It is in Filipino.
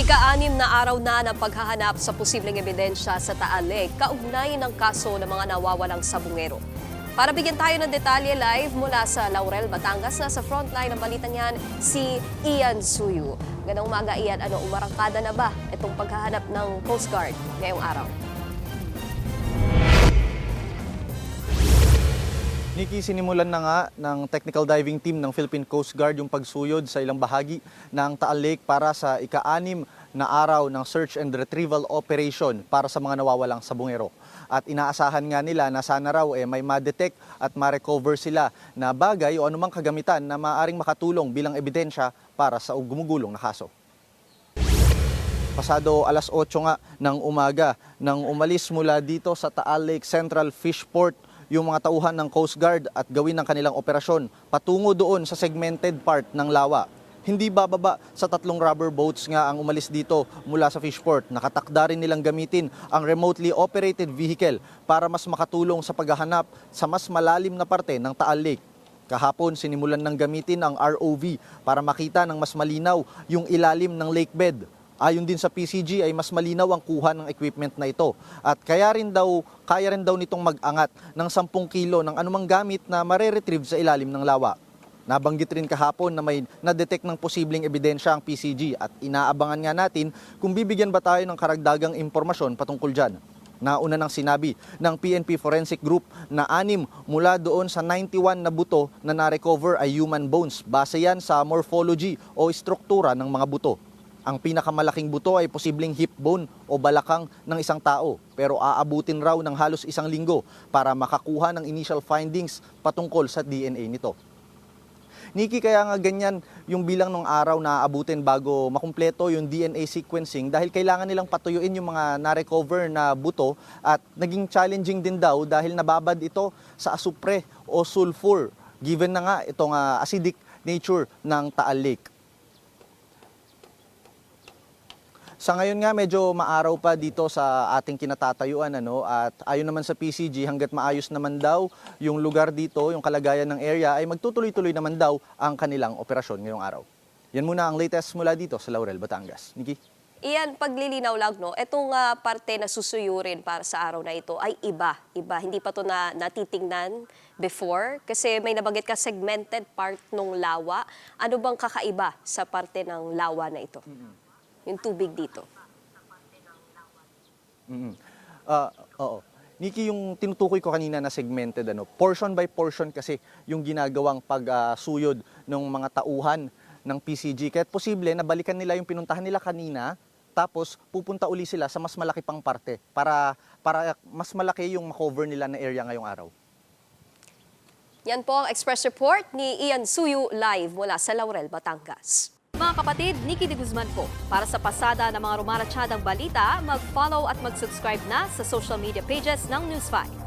Ika-anim na araw na ng paghahanap sa posibleng ebidensya sa Taal Lake kaugnay ng kaso ng mga nawawalang sabungero. Para bigyan tayo ng detalye live mula sa Laurel, Batangas na sa frontline ng balitang yan si Ian Suyu. Ganang umaga Ian, ano umarangkada na ba itong paghahanap ng Coast Guard ngayong araw? Nikki, sinimulan na nga ng technical diving team ng Philippine Coast Guard yung pagsuyod sa ilang bahagi ng Taal Lake para sa ika-anim na araw ng search and retrieval operation para sa mga nawawalang sabungero. At inaasahan nga nila na sana raw eh, may ma-detect at ma-recover sila na bagay o anumang kagamitan na maaring makatulong bilang ebidensya para sa gumugulong na kaso. Pasado alas 8 nga ng umaga nang umalis mula dito sa Taal Lake Central Fishport yung mga tauhan ng Coast Guard at gawin ng kanilang operasyon patungo doon sa segmented part ng lawa. Hindi bababa sa tatlong rubber boats nga ang umalis dito mula sa Fishport. Nakatakda rin nilang gamitin ang remotely operated vehicle para mas makatulong sa paghahanap sa mas malalim na parte ng Taal Lake. Kahapon, sinimulan ng gamitin ang ROV para makita ng mas malinaw yung ilalim ng lake bed. Ayon din sa PCG ay mas malinaw ang kuha ng equipment na ito. At kaya rin daw, kaya rin daw nitong mag-angat ng 10 kilo ng anumang gamit na mare-retrieve sa ilalim ng lawa. Nabanggit rin kahapon na may na-detect ng posibleng ebidensya ang PCG at inaabangan nga natin kung bibigyan ba tayo ng karagdagang impormasyon patungkol dyan. Nauna nang sinabi ng PNP Forensic Group na anim mula doon sa 91 na buto na na-recover ay human bones. Base yan sa morphology o struktura ng mga buto. Ang pinakamalaking buto ay posibleng hip bone o balakang ng isang tao pero aabutin raw ng halos isang linggo para makakuha ng initial findings patungkol sa DNA nito. Niki, kaya nga ganyan yung bilang ng araw na aabutin bago makumpleto yung DNA sequencing dahil kailangan nilang patuyuin yung mga na-recover na buto at naging challenging din daw dahil nababad ito sa asupre o sulfur given na nga itong ah, acidic nature ng Taal Lake. Sa ngayon nga medyo maaraw pa dito sa ating kinatatayuan ano at ayon naman sa PCG hangga't maayos naman daw yung lugar dito, yung kalagayan ng area ay magtutuloy-tuloy naman daw ang kanilang operasyon ngayong araw. Yan muna ang latest mula dito sa Laurel, Batangas. Niki. Iyan, paglilinaw lang, no? Itong ah, parte na susuyurin para sa araw na ito ay iba. Iba. Hindi pa to na natitingnan before. Kasi may nabanggit ka segmented part ng lawa. Ano bang kakaiba sa parte ng lawa na ito? Yung tubig dito. mm Ah, oo. Niki, yung tinutukoy ko kanina na segmented ano, portion by portion kasi yung ginagawang pagsuyod ng mga tauhan ng PCG. Kaya't posible na balikan nila yung pinuntahan nila kanina tapos pupunta uli sila sa mas malaki pang parte para para mas malaki yung makover nila na area ngayong araw. Yan po ang Express Report ni Ian Suyu live mula sa Laurel, Batangas. Kapatid, Nikki de Guzman po. Para sa pasada ng mga rumaratsyadang balita, mag-follow at mag-subscribe na sa social media pages ng News 5.